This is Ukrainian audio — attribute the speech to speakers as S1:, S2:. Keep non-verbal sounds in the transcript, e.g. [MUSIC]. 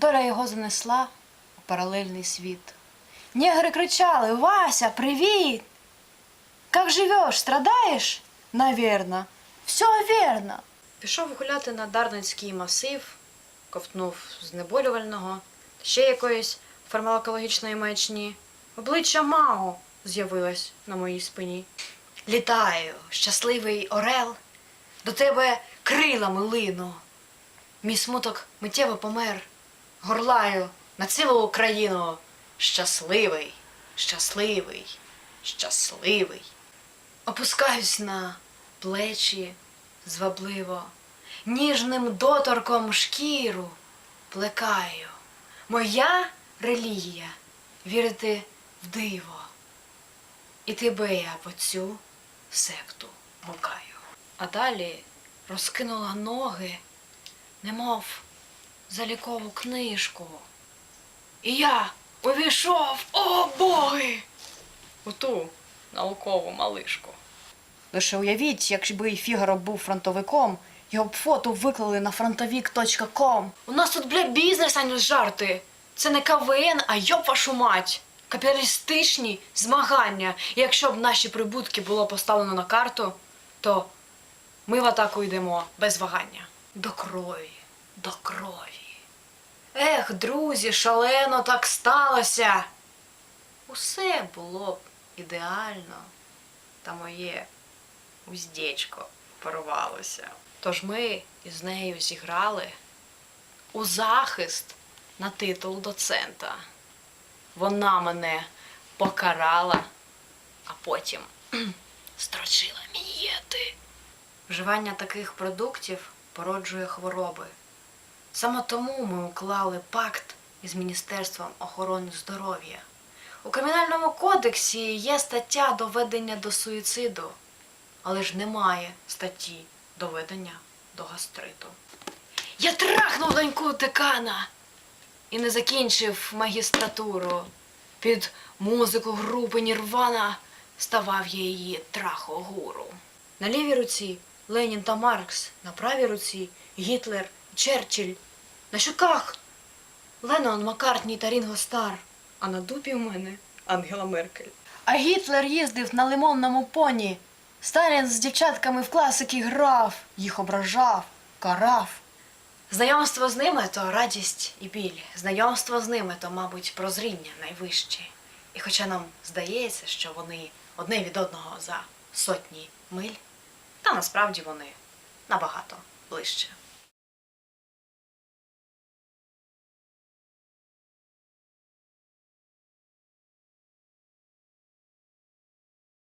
S1: доля його занесла у паралельний світ. Негри кричали: Вася, привіт! Как живеш? Страдаєш? Наверно. Все вірно. Пішов гуляти на Дарницький масив, ковтнув знеболювального, ще якоїсь фармакологічної маячні. Обличчя Мао з'явилось на моїй спині. Літаю, щасливий орел, до тебе крилами лину. Мій смуток миттєво помер. Горлаю на цілу Україну. Щасливий, щасливий, щасливий. Опускаюсь на плечі звабливо, ніжним доторком шкіру плекаю. Моя релігія вірити в диво. І тебе я в оцю секту гукаю. А далі розкинула ноги, немов залікову книжку. І я увійшов, о боги! У ту наукову малишку. Лише уявіть, якби Фігаро був фронтовиком, його б фото виклали на фронтовік.ком. У нас тут, бля, бізнес, а не жарти. Це не КВН, а йоб вашу мать. Капіталістичні змагання. І якщо б наші прибутки було поставлено на карту, то ми в атаку йдемо без вагання. До крові, до крові. Ех, друзі, шалено так сталося. Усе було б ідеально, та моє уздечко порвалося. Тож ми із нею зіграли у захист на титул доцента. Вона мене покарала, а потім [CLEARS THROAT] строчила мінієти. Вживання таких продуктів породжує хвороби. Саме тому ми уклали пакт із Міністерством охорони здоров'я. У Кримінальному кодексі є стаття доведення до суїциду, але ж немає статті доведення до гастриту. Я трахнув доньку декана і не закінчив магістратуру. Під музику групи Нірвана ставав я її трахогуру. На лівій руці Ленін та Маркс, на правій руці Гітлер, Черчилль, на щоках Леннон, Маккартні та Рінго Стар, а на дупі у мене Ангела Меркель. А Гітлер їздив на лимонному поні. Сталін з дівчатками в класики грав, їх ображав, карав. Знайомство з ними то радість і біль. Знайомство з ними то, мабуть, прозріння найвище. І хоча нам здається, що вони одне від одного за сотні миль, та насправді вони набагато ближче.